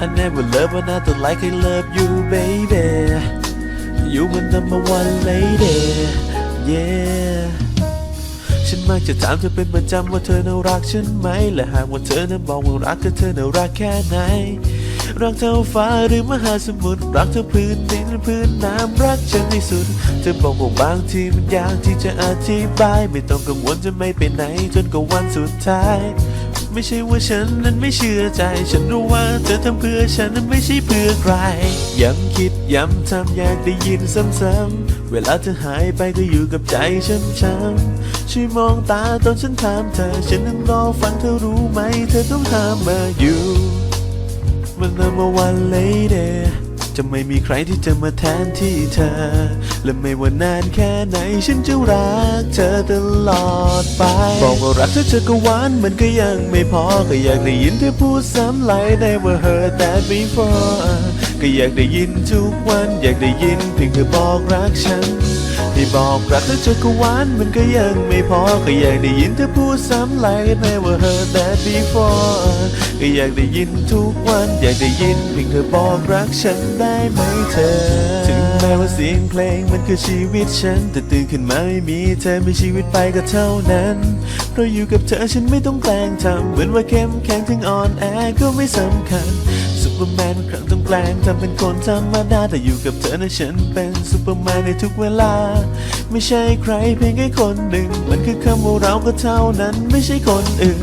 I never love another like I love you baby You my number one lady yeah ฉันมักจะถามเธอเป็นประจำว่าเธอน่ารักฉันไหม และหากว่าเธอนั้นบอกว่ารักก็เธอน่ารักแค่ไหน รักเท่าฟ้าหรือมหาสมุทร รักเท่าพื้นดินหรือพื้นน้ำรักฉันที่สุด เธอบอกว่าบางทีมันยากที่จะอธิบาย ไม่ต้องกังวลจะไม่ไปไหนจนกว่าวันสุดท้าย ไม่ใช่ว่าฉันนั้นไม่เชื่อใจ ฉันรู้ว่าเธอทำเพื่อฉันนั้นไม่ใช่เพื่อใคร ย้ำคิดย้ำทำอยากได้ยินซ้ำๆ เวลาเธอหายไปก็อยู่กับใจช้ำๆช่วยมองตาตอนฉันถามเธอ ฉันนั่งรอฟังเธอรู้ไหม เธอต้องหามาอยู่ มันนำมาวันเลยเด จะไม่มีใครที่จะมาแทนที่เธอ และไม่ว่านานแค่ไหนฉันจะรักเธอตลอดไป บอกว่ารักเธอเธอก็หวานมันก็ยังไม่พอก็อยากได้ยินเธอพูดซ้ำไล่ได้ว่า her that before ก็อยากได้ยินทุกวันอยากได้ยินเพียงเธอบอกรักฉันที่บอกรักแล้วเธอก็หวานมันก็ยังไม่พอก็อยากได้ยินเธอพูดซ้ำไล่กัน never heard that before ก็อยากได้ยินทุกวันอยากได้ยินเพียงเธอบอกรักฉันได้ไหมเธอ ถึงแม้ว่าเสียงเพลงมันคือชีวิตฉัน แต่ตื่นขึ้นมาไม่มีเธอมีชีวิตไปก็เท่านั้นเพราะอยู่กับเธอฉันไม่ต้องแกล้งทำเหมือนว่าเข้มแข็งถึงอ่อนแอก็ไม่สำคัญ เปอร์แมนครั้งต้องแกล้งทำเป็นคนธรรมดาแต่อยู่กับเธอนะฉันเป็นซูเปอร์แมนในทุกเวลา ไม่ใช่ใครเพียงแค่คนหนึ่ง มันคือคำว่าเราก็เท่านั้นไม่ใช่คนอื่น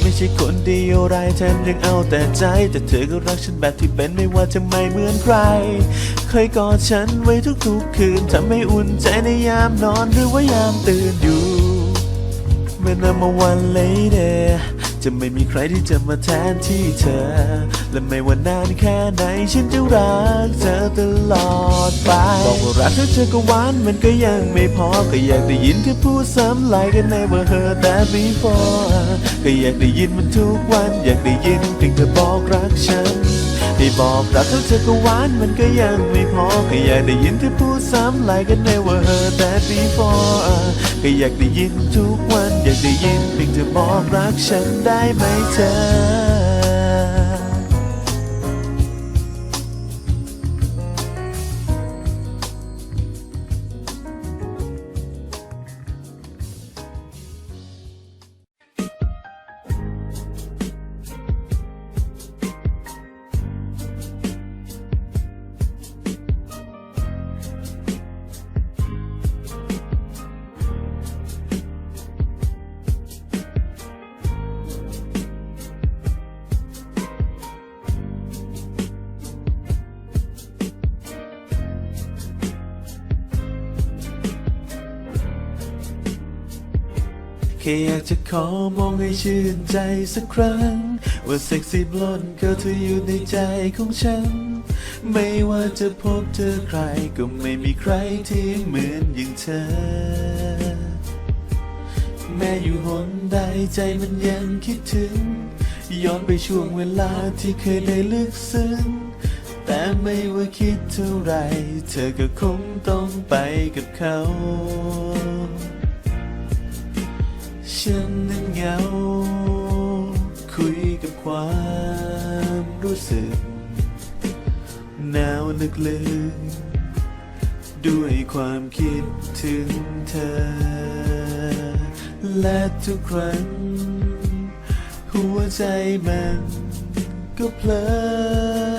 ไม่ใช่คนดียวไรแถมยังเอาแต่ใจ แต่เธอก็รักฉันแบบที่เป็นไม่ว่าจะไม่เหมือนใคร เคยกอดฉันไว้ทุกๆคืนทำให้อุ่นใจในยามนอนหรือว่ายามตื่นอยู่เมื่อนำ จะไม่มีใครที่จะมาแทนที่เธอ และไม่ว่านานแค่ไหนฉันจะรักเธอตลอดไปบอกว่ารักเธอเธอก็หวานมันก็ยังไม่พอก็อยากได้ยินเธอพูดซ้ำหล่กันในว่าเธอแต่ before ก็อยากได้ยินมันทุกวัน อยากได้ยินเพียงเธอบอกรักฉัน ได้บอกรักเขาเธอก็หวานมันก็ยังไม่พอก็อยากได้ยินเธอพูดซ้ำหล่กันในว่า heard that before ก็อยากได้ยินทุกวัน อยากได้ยินเพียงเธอบอกรักฉันได้ไหมเธอ ค่อยากจะขอมองให้ชื่นใจสักครั้ง ว่าเซ็กซี่บลอนก็เธออยู่ในใจของฉัน ไม่ว่าจะพบเธอใครก็ไม่มีใครที่เหมือนอย่างเธอ แม้อยู่หนใดใจมันยังคิดถึง ย้อนไปช่วงเวลาที่เคยได้ลึกซึ้ง แต่ไม่ว่าคิดเท่าไร เธอก็คงต้องไปกับเขา ฉันนั้นเหงา คุยกับความรู้สึก หนาวนึกลึก ด้วยความคิดถึงเธอ และทุกครั้ง หัวใจมันก็เพลอ